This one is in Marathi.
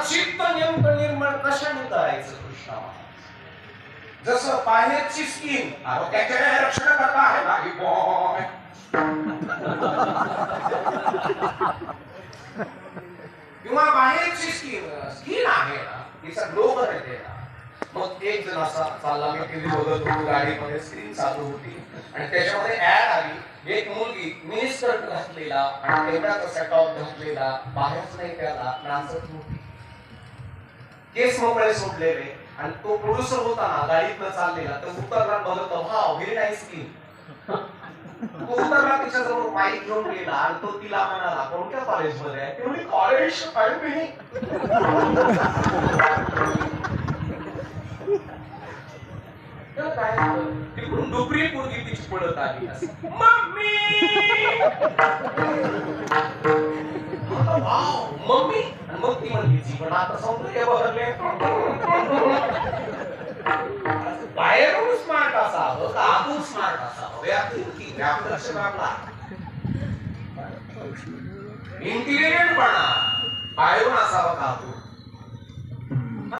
घरात चित्त नेमकं निर्माण कशाने करायचं कृष्णा जस पाण्याची स्किन रक्षण करता आहे ना? ही किंवा बाहेरची स्किन स्किन आहे ना? मग एक जण असा चालला मी बघत होतो गाडीमध्ये स्क्रीन चालू होती. आणि त्याच्यामध्ये ऍड आली. एक मुलगी मिनिस्कर्ट घातलेला आणि घातलेला. बाहेरच नाही त्याला होती केस मोकळे सुटलेले आणि तो पुरुष होता ना गाडीतनं चाललेला तर उतरला बघत हा व्हेरी नाईस की तो उतरला तिच्याजवळ माईक घेऊन गेला आणि तो तिला म्हणाला कोणत्या कॉलेजमध्ये आहे? तेवढी कॉलेज अडमिनी तर काय तिकडून डुबरी पोरगी तिची पडत आली. मम्मी! वाव, आणि मग ती म्हणली जीवन आता सौंदर्य बहरले. बाहेरून स्मार्ट असावं का आतून स्मार्ट असावं? व्याप्ती लक्ष आपला इंटेलिजंट पणा बाहेरून असावा का आतून?